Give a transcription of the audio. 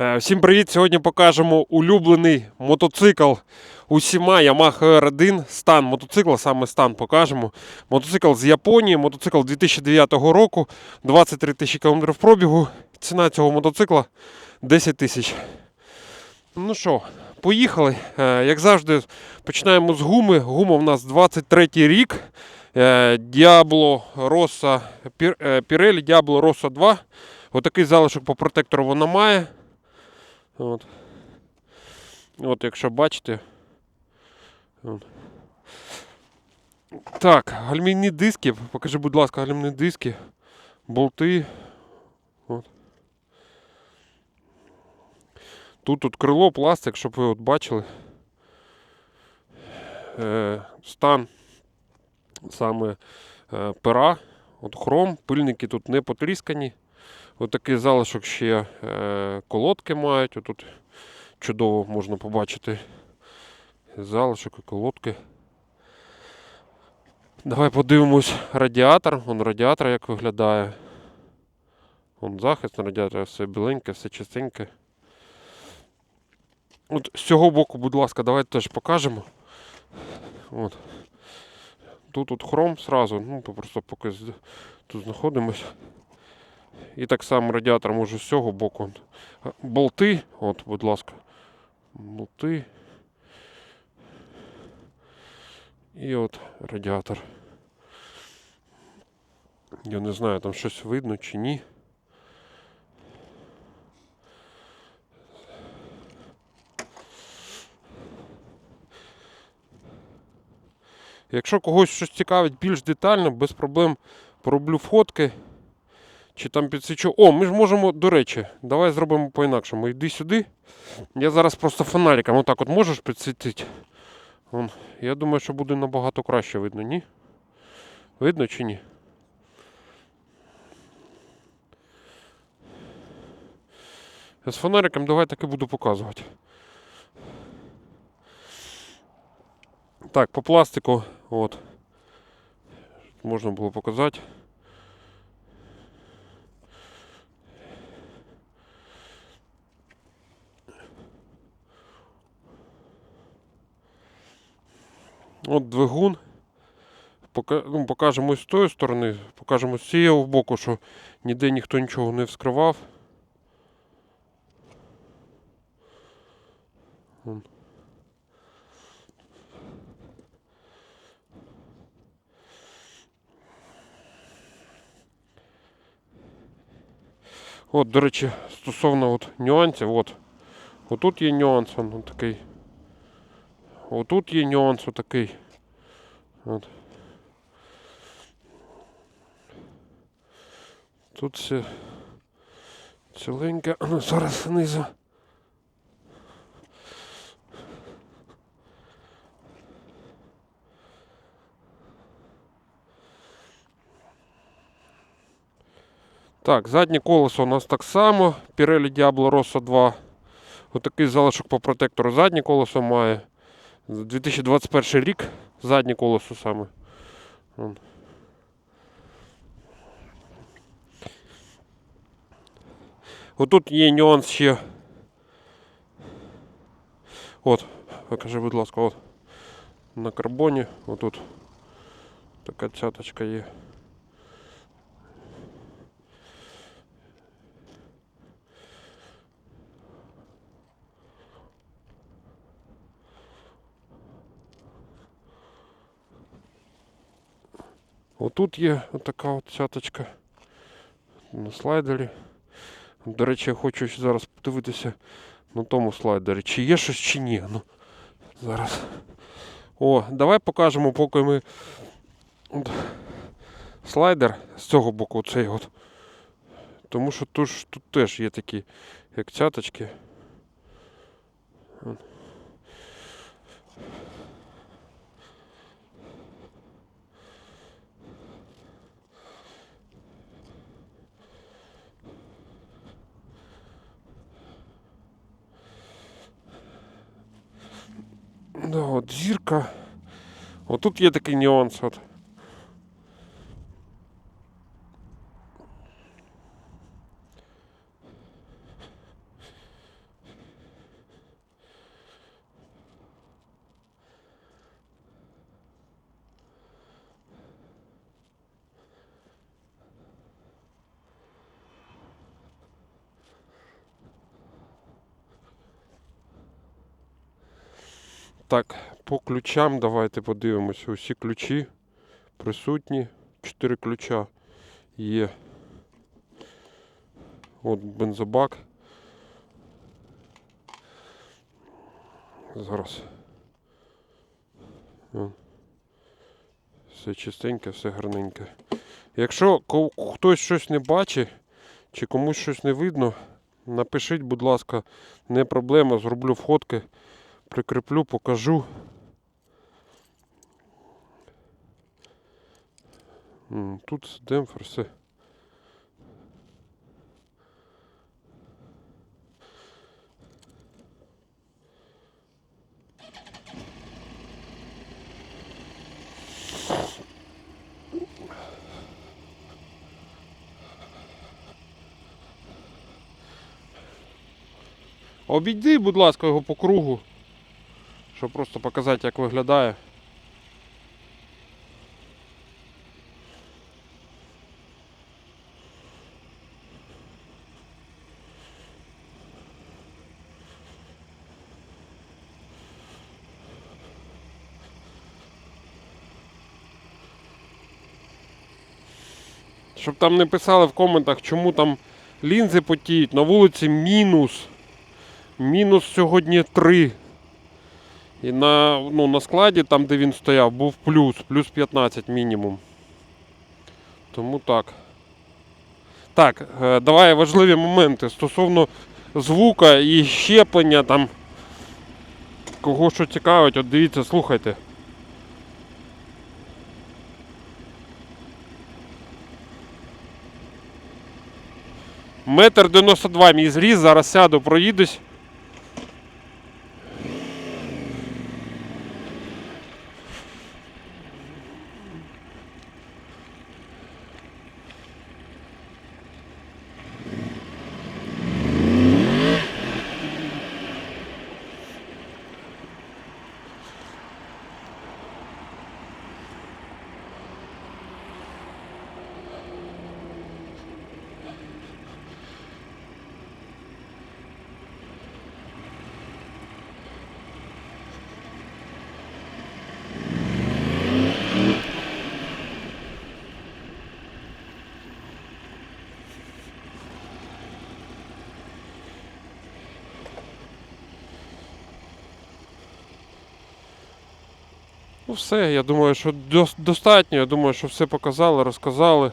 Е, Всім привіт! Сьогодні покажемо улюблений мотоцикл усіма Yamaha R1. Стан мотоцикла, саме стан покажемо. Мотоцикл з Японії, мотоцикл 2009 року, 23 тисячі км пробігу. Ціна цього мотоцикла 10 тисяч. Ну що, поїхали. Е, Як завжди, починаємо з гуми. Гума в нас 23 рік. Pir- е, Pirelli Diablo Rossa 2. Отакий залишок по протектору вона має. От. От, якщо бачите. От. Так, гальмівні диски. Покажи, будь ласка, гальмівні диски. Болти. От. Тут тут крило, пластик, щоб ви от бачили. Е, стан саме е, пера. От хром, пильники тут не потріскані. Отакий залишок ще е, колодки мають. Отут чудово можна побачити залишок і колодки. Давай подивимось радіатор. Вон радіатор як виглядає. Вон захист на радіатора, все біленьке, все чистеньке. От з цього боку, будь ласка, давайте теж покажемо. От. Тут от хром сразу, ну просто поки тут знаходимось. І так само радіатор може з цього боку. Болти, от, будь ласка. Болти. І от радіатор. Я не знаю, там щось видно чи ні. Якщо когось щось цікавить більш детально, без проблем пороблю фотки. Чи там підсвічу. О, ми ж можемо, до речі, давай зробимо по-інакшому. Йди сюди. Я зараз просто фонариком отак от можеш підсвітити. Вон. Я думаю, що буде набагато краще видно, ні? Видно чи ні? Я з фонариком давай таки буду показувати. Так, по пластику, от. Можна було показати. От двигун. Ну, покажемо з тої сторони, покажемо з цієї боку, що ніде ніхто нічого не вскривав. От, до речі, стосовно от нюансів, от. Отут є нюанс, он, он такий. Отут є нюанс отакий. От. Тут все ціленьке. Ну, зараз знизу. Так, заднє колесо у нас так само. Pirelli Diablo Rossa 2. Отакий залишок по протектору заднє колесо має. 2021 рік заднє колесо саме. Вон. Отут є нюанс ще. От, покажи, будь ласка, от. На карбоні, отут така цяточка є. Отут є така от цяточка на слайдері. До речі, я хочу зараз подивитися на тому слайдері, чи є щось, чи ні. Ну, зараз. О, давай покажемо, поки ми от, слайдер з цього боку, цей от. Тому що тут, тут теж є такі, як цяточки. От. Да, от зірка. Отут є такий нюанс. От. Так, по ключам давайте подивимося. Усі ключі присутні. Чотири ключа є. От бензобак. Зараз. Все чистеньке, все гарненьке. Якщо хтось щось не бачить, чи комусь щось не видно, напишіть, будь ласка, не проблема, зроблю фотки, прикріплю, покажу. Тут демпфер все. Обійди, будь ласка, його по кругу, щоб просто показати, як виглядає. Щоб там не писали в коментах, чому там лінзи потіють, на вулиці мінус. Мінус сьогодні 3. І на, ну, на складі, там де він стояв, був плюс, плюс 15 мінімум. Тому так. Так, е, давай важливі моменти стосовно звука і щеплення там. Кого що цікавить, от дивіться, слухайте. Метр 92 мій зріз, зараз сяду, проїдусь. Ну все, я думаю, що дос- достатньо. Я думаю, що все показали, розказали.